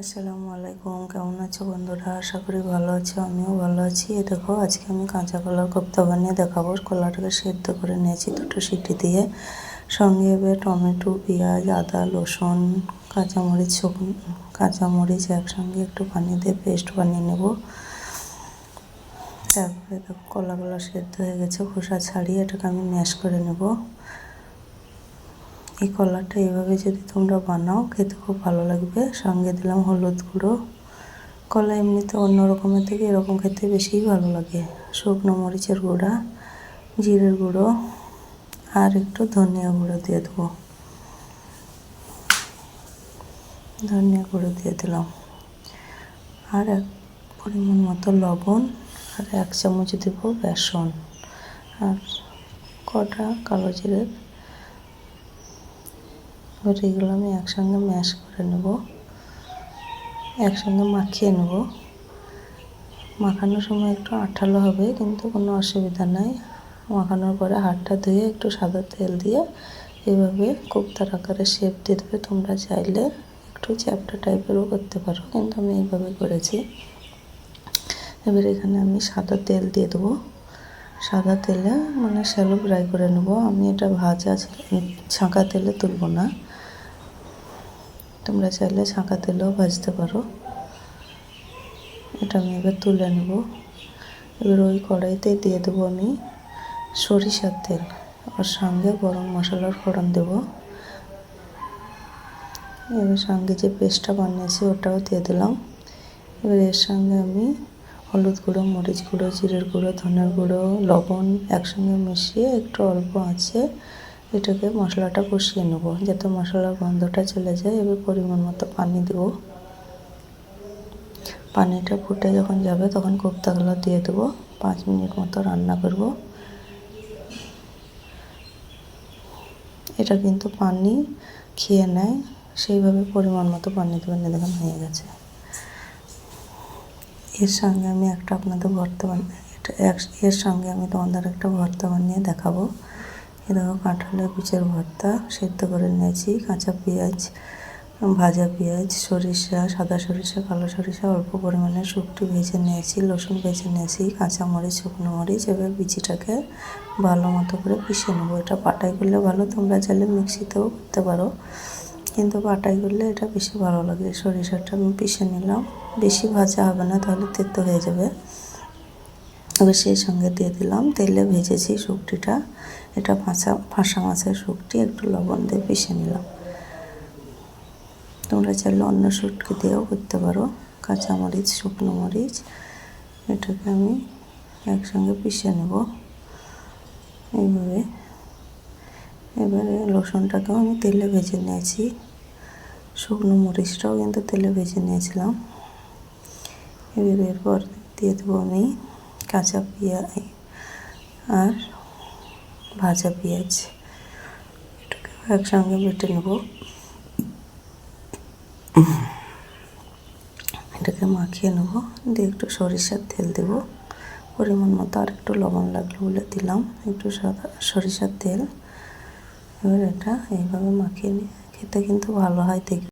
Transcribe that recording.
আসসালামু আলাইকুম, কেমন আছো বন্ধুরা? আশা করি ভালো আছো, আমিও ভালো আছি। এ দেখো, আজকে আমি কাঁচা কলার কোপ্তা বানিয়ে দেখাবো। কলাটাকে সেদ্ধ করে নিয়েছি দুটো সিটি দিয়ে। সঙ্গে এবার টমেটো, পেঁয়াজ, আদা, রসুন, কাঁচামরিচ কাঁচামরিচ একসঙ্গে একটু পানি দিয়ে পেস্ট বানিয়ে নেব। তারপরে দেখো, কলাগুলো সেদ্ধ হয়ে গেছে, খোসা ছাড়িয়ে এটাকে আমি ম্যাশ করে নেব। এই কলাটা এভাবে যদি তোমরা বানাও, খেতে খুব ভালো লাগবে। সঙ্গে দিলাম হলুদ গুঁড়ো। কলা এমনিতে অন্য রকমের থেকে এরকম খেতে বেশিই ভালো লাগে। শুকনো মরিচের গুঁড়া, জিরের গুঁড়ো, আর একটু ধনিয়া গুঁড়ো দিয়ে দেবো। ধনিয়া গুঁড়ো দিয়ে দিলাম। আর এক পরিমাণ মতো লবণ, আর এক চামচ দেবো বেসন। আর কটা কালো জিরের এবার এগুলো আমি একসঙ্গে ম্যাশ করে নেব। একসঙ্গে মাখিয়ে নেব। মাখানোর সময় একটু আঠালো হবে, কিন্তু কোনো অসুবিধা নাই। মাখানোর পরে হাতটা ধুয়ে একটু সাদা তেল দিয়ে এভাবে কোপ্তার আকারে শেপ দিয়ে দেবে। তোমরা চাইলে একটু চ্যাপটা টাইপেরও করতে পারো, কিন্তু আমি এইভাবে করেছি। এবার এখানে আমি সাদা তেল দিয়ে দেবো। সাদা তেলে মানে শ্যালো ফ্রাই করে নেব। আমি এটা ভাজা ছাঁকা তেলে তুলব না। তোমরা চাইলে ছাঁকা তেলেও ভাজতে পারো। এটা আমি এবার তুলে নেব। এবার ওই কড়াইতে দিয়ে দেবো আমি সরিষার তেল ওর সঙ্গে গরম মশলার ফোড়ন দেব। এবার সঙ্গে যে পেস্টটা বানিয়েছি ওটাও দিয়ে দিলাম। এবার এর সঙ্গে আমি হলুদ গুঁড়ো, মরিচ গুঁড়ো, জিরের গুঁড়ো, ধনের গুঁড়ো, লবণ একসঙ্গে মিশিয়ে একটু অল্প আছে এটাকে মশলাটা কষিয়ে নেব, যাতে মশলার গন্ধটা চলে যায়। এবার পরিমাণ মতো পানি দেব। পানিটা ফুটে যখন যাবে, তখন কোপ্তাগুলো দিয়ে দেবো। পাঁচ মিনিট মতো রান্না করব। এটা কিন্তু পানি খেয়ে নেয়, সেইভাবে পরিমাণ মতো পানি দেবেন দেখুন হয়ে গেছে। এর সঙ্গে আমি একটা আপনাদের ভর্তা বানিয়ে এর সঙ্গে আমি তোমাদের একটা ভর্তা বানিয়ে দেখাবো। এ দেখো কাঁঠালের বীজের ভর্তা সেদ্ধ করে নিয়েছি, কাঁচা পেঁয়াজ, ভাজা পেঁয়াজ, সরিষা, সাদা সরিষা, কালো সরিষা, অল্প পরিমাণে শুকটি ভেজে নিয়েছি, রসুন ভেজে নিয়েছি, কাঁচা মরিচ, শুকনো মরিচ, এবার বিচিটাকে ভালো মতো করে পিষে নেব। এটা পাটাই করলে ভালো, তোমরা চাইলে মিক্সিতেও করতে পারো, কিন্তু পাটাই করলে এটা বেশি ভালো লাগে। সরিষাটা আমি পিষে নিলাম, বেশি ভাজা হবে না, তাহলে তেতো হয়ে যাবে। এবার সেই সঙ্গে দিয়ে দিলাম, তেলে ভেজেছি শুকটিটা এটা ফাঁসা ফাঁসা মাছের শুকটি একটু লবণ দিয়ে পিষে নিলাম। তোমরা চাইলে অন্য শুটকি দিয়েও করতে পারো, কাঁচামরিচ, শুকনো মরিচ, এটাকে আমি একসঙ্গে পিষে নেব। এইভাবে। এবারে রসুনটাকেও আমি তেলে ভেজে নিয়েছি। শুকনো মরিচটাও কিন্তু তেলে ভেজে নিয়েছিলাম। এবার এরপর দিয়ে দেবো আমি কাঁচা পেঁয়াজ আর ভাজা পেঁয়াজ। এটাকে একসঙ্গে বেটে নেব। এটাকে মাখিয়ে নেব। দিয়ে একটু সরিষার তেল দেব। পরিমাণ মতো আর একটু লবণ লাগল বলে দিলাম। একটু সাদা সরিষার তেল। এবার এটা এইভাবে মাখিয়ে নিয়ে খেতে কিন্তু ভালো হয় দেখবে